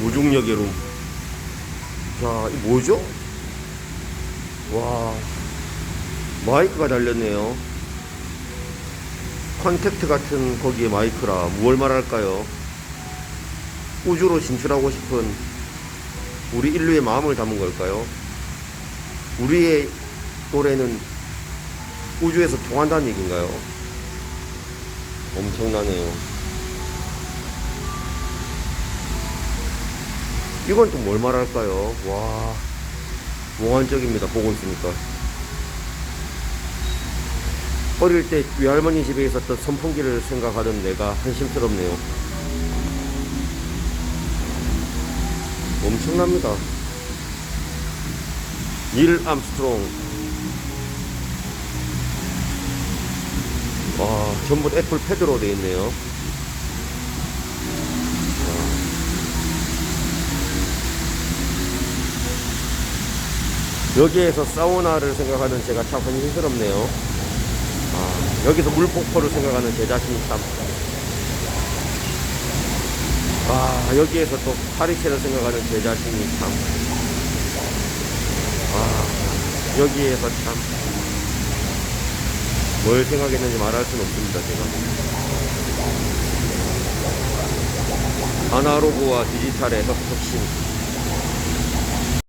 무중력의 룸. 자, 이 뭐죠? 와, 마이크가 달렸네요. 컨택트 같은 거기에 마이크라 무얼 말할까요? 우주로 진출하고 싶은 우리 인류의 마음을 담은 걸까요? 우리의 노래는 우주에서 통한다는 얘기인가요? 엄청나네요. 이건 또 뭘 말할까요? 와, 몽환적입니다. 보고 있으니까. 어릴 때 외할머니 집에 있었던 선풍기를 생각하던 내가 한심스럽네요. 엄청납니다. 닐 암스트롱. 와, 전부 애플 패드로 되어 있네요. 여기에서 사우나를 생각하는 제가 참 한심스럽네요. 아, 여기서 물폭포를 생각하는 제 자신이 참. 아, 여기에서 또 파리채를 생각하는 제 자신이 참. 아, 여기에서 참. 뭘 생각했는지 말할 수는 없습니다, 제가. 아날로그와 디지털의 혁신.